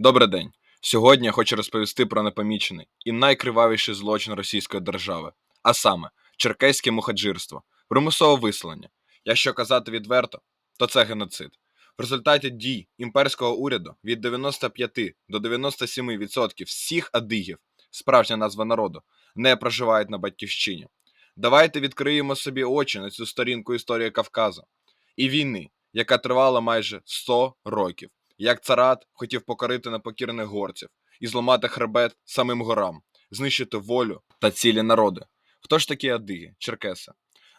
Добрий день. Сьогодні я хочу розповісти про непомічений і найкривавіший злочин російської держави, а саме черкеське мухаджирство, примусове виселення. Якщо казати відверто, то це геноцид. В результаті дій імперського уряду від 95 до 97% всіх адигів, справжня назва народу, не проживають на батьківщині. Давайте відкриємо собі очі на цю сторінку історії Кавказу і війни, яка тривала майже 100 років як царат хотів покорити непокірних горців і зламати хребет самим горам, знищити волю та цілі народи. Хто ж такі адиги, черкеси?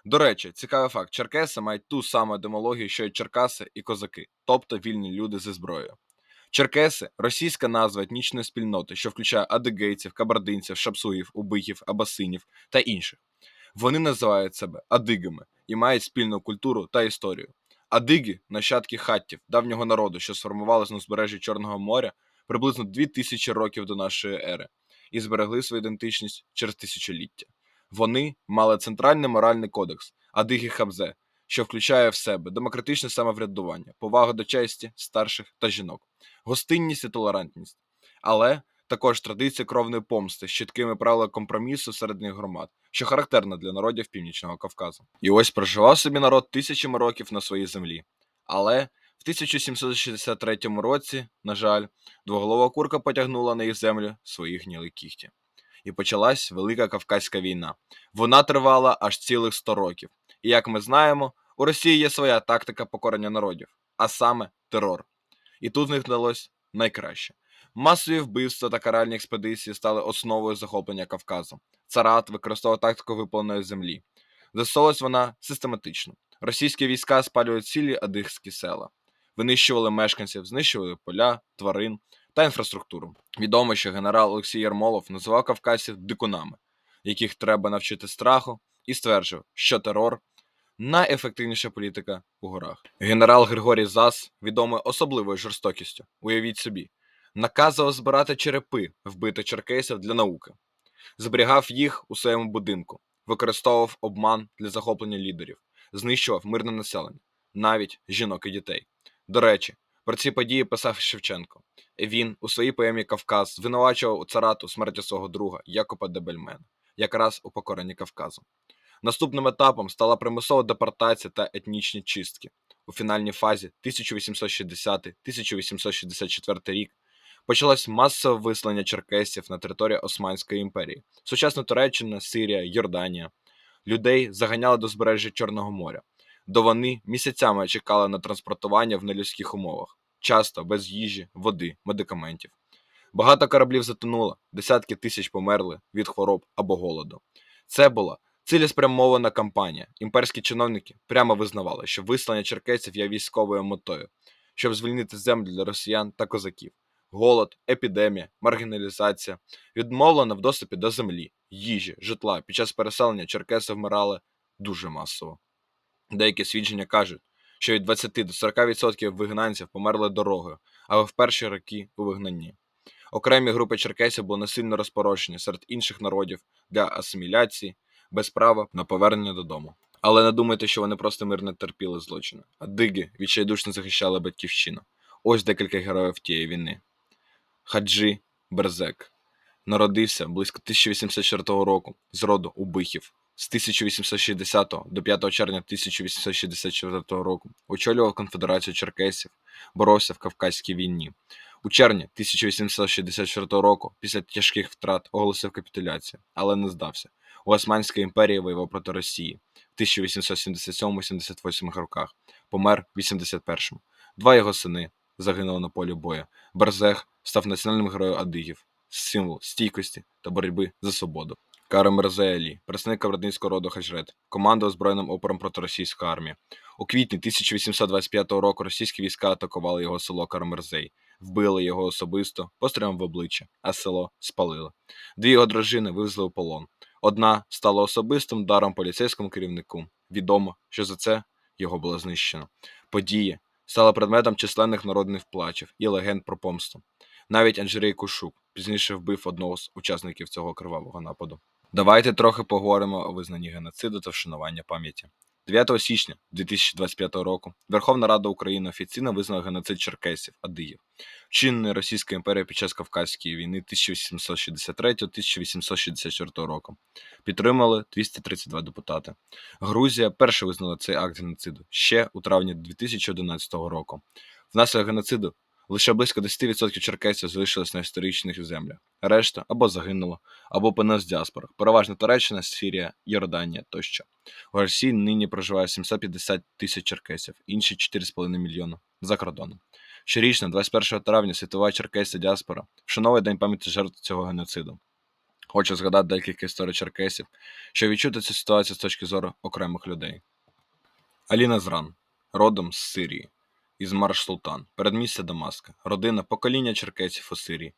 До речі, цікавий факт: черкеси мають ту саму етимологію, що й черкаси і козаки, тобто вільні люди зі зброєю. Черкеси російська назва етнічної спільноти, що включає адигейців, кабардинців, шапсуїв, убихів, абасинів та інших. Вони називають себе адигами і мають спільну культуру та історію. Адиги нащадки хаттів, давнього народу, що сформувалися на узбережжі Чорного моря приблизно 2000 років до нашої ери, і зберегли свою ідентичність через тисячоліття. Вони мали центральний моральний кодекс Адиги Хабзе, що включає в себе демократичне самоврядування, повагу до честі, старших та жінок, гостинність і толерантність, але також традиція кровної помсти з чіткими правилами компромісу серед громад, що характерна для народів Північного Кавказу. І ось проживав собі народ тисячами років на своїй землі. Але в 1763 році, на жаль, двоголова курка потягнула на їх землю свої гніли кіхті. І почалась Велика Кавказька війна. Вона тривала аж цілих 100 років. І як ми знаємо, у Росії є своя тактика покорення народів, а саме терор. І тут в них вдалося найкраще. Масові вбивства та каральні експедиції стали основою захоплення Кавказу. Царат використовував тактику випаленої землі. Застосовувалась вона систематично. Російські війська спалювали цілі адихські села, винищували мешканців, знищували поля, тварин та інфраструктуру. Відомо, що генерал Олексій Ярмолов називав кавказців дикунами, яких треба навчити страху, і стверджував, що терор найефективніша політика у горах. Генерал Григорій Зас, відомий особливою жорстокістю, уявіть собі, наказував збирати черепи вбитих черкесів для науки, зберігав їх у своєму будинку, використовував обман для захоплення лідерів, знищував мирне населення, навіть жінок і дітей. До речі, про ці події писав Шевченко. Він у своїй поемі Кавказ звинувачував у царату смерті свого друга Якоба Дебельмена, якраз у покоренні Кавказу. Наступним етапом стала примусова депортація та етнічні чистки. У фінальній фазі 1860-1864 рік почалось масове виселення черкесів на території Османської імперії, сучасна Туреччина, Сирія, Йорданія. Людей заганяли до збережжя Чорного моря, до вони місяцями чекали на транспортування в нелюдських умовах, часто без їжі, води, медикаментів. Багато кораблів затонуло, десятки тисяч померли від хвороб або голоду. Це була цілеспрямована кампанія. Імперські чиновники прямо визнавали, що виселення черкесів є військовою метою, щоб звільнити землю для росіян та козаків голод, епідемія, маргіналізація, відмовлена в доступі до землі, їжі, житла під час переселення черкеси вмирали дуже масово. Деякі свідчення кажуть, що від 20 до 40% вигнанців померли дорогою, але в перші роки у вигнанні. Окремі групи черкесів були насильно розпорошені серед інших народів для асиміляції, без права на повернення додому. Але не думайте, що вони просто мирно терпіли злочини, а диги відчайдушно захищали батьківщину. Ось декілька героїв тієї війни. Хаджи Берзек народився близько 1804 року з роду Убихів. З 1860 до 5 червня 1864 року очолював конфедерацію черкесів, боровся в Кавказькій війні. У червні 1864 року, після тяжких втрат, оголосив капітуляцію, але не здався. У Османській імперії воював проти Росії в 1877-78 роках. Помер в 81-му. Два його сини загинули на полі бою. Берзех став національним героєм Адигів, символ стійкості та боротьби за свободу. Каро Мерзеалі, представник кабардинського роду Хаджрет, командував збройним опором проти російської армії. У квітні 1825 року російські війська атакували його село Карамерзей, вбили його особисто, пострілом в обличчя, а село спалили. Дві його дружини вивезли у полон. Одна стала особистим даром поліцейському керівнику. Відомо, що за це його було знищено. Події стали предметом численних народних плачів і легенд про помсту. Навіть Анджерей Кушук пізніше вбив одного з учасників цього кривавого нападу. Давайте трохи поговоримо о визнанні геноциду та вшанування пам'яті. 9 січня 2025 року Верховна Рада України офіційно визнала геноцид черкесів Адиїв. вчинений Російською імперією під час Кавказької війни 1863-1864 року. Підтримали 232 депутати. Грузія перше визнала цей акт геноциду ще у травні 2011 року. Внаслідок геноциду лише близько 10% черкесів залишилось на історичних землях. Решта або загинуло, або в діаспорах. Переважно Туреччина, Сирія, Йорданія тощо. У Росії нині проживає 750 тисяч черкесів, інші 4,5 мільйона за кордоном. Щорічно, 21 травня, світова черкеська діаспора вшановує День пам'яті жертв цього геноциду. Хочу згадати декілька історій черкесів, щоб відчути цю ситуацію з точки зору окремих людей. Аліна Зран, родом з Сирії, із Марш Султан, передмістя Дамаска, родина покоління черкесів у Сирії.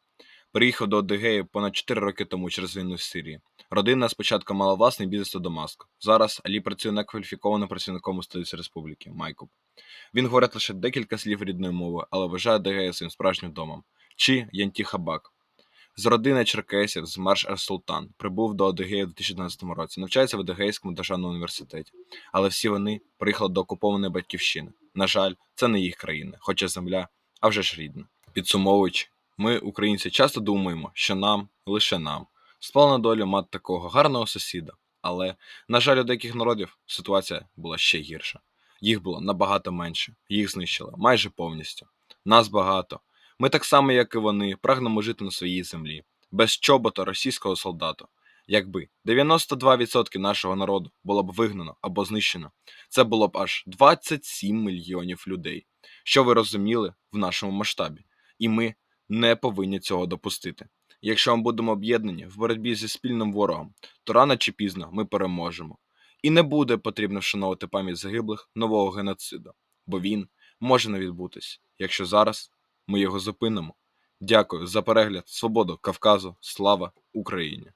Приїхав до Одегеї понад 4 роки тому через війну в Сирії. Родина спочатку мала власний бізнес у Дамаску. Зараз Алі працює некваліфікованим працівником у столиці республіки Майкоп. Він говорить лише декілька слів рідної мови, але вважає Одегею своїм справжнім домом. Чи Янтіхабак. З родини черкесів з Марш Ар Султан прибув до Одегеї у 2012 році. Навчається в Одегейському державному університеті. Але всі вони приїхали до окупованої батьківщини. На жаль, це не їх країна, хоча земля, а вже ж рідна. Підсумовуючи, ми, українці, часто думаємо, що нам, лише нам, спала на долю мати такого гарного сусіда. Але, на жаль, у деяких народів ситуація була ще гірша. Їх було набагато менше, їх знищили майже повністю. Нас багато. Ми так само, як і вони, прагнемо жити на своїй землі, без чобота російського солдата. Якби 92% нашого народу було б вигнано або знищено, це було б аж 27 мільйонів людей, що ви розуміли в нашому масштабі, і ми не повинні цього допустити. Якщо ми будемо об'єднані в боротьбі зі спільним ворогом, то рано чи пізно ми переможемо. І не буде потрібно вшановувати пам'ять загиблих нового геноциду, бо він може не відбутись, якщо зараз ми його зупинимо. Дякую за перегляд. Свободу Кавказу. Слава Україні!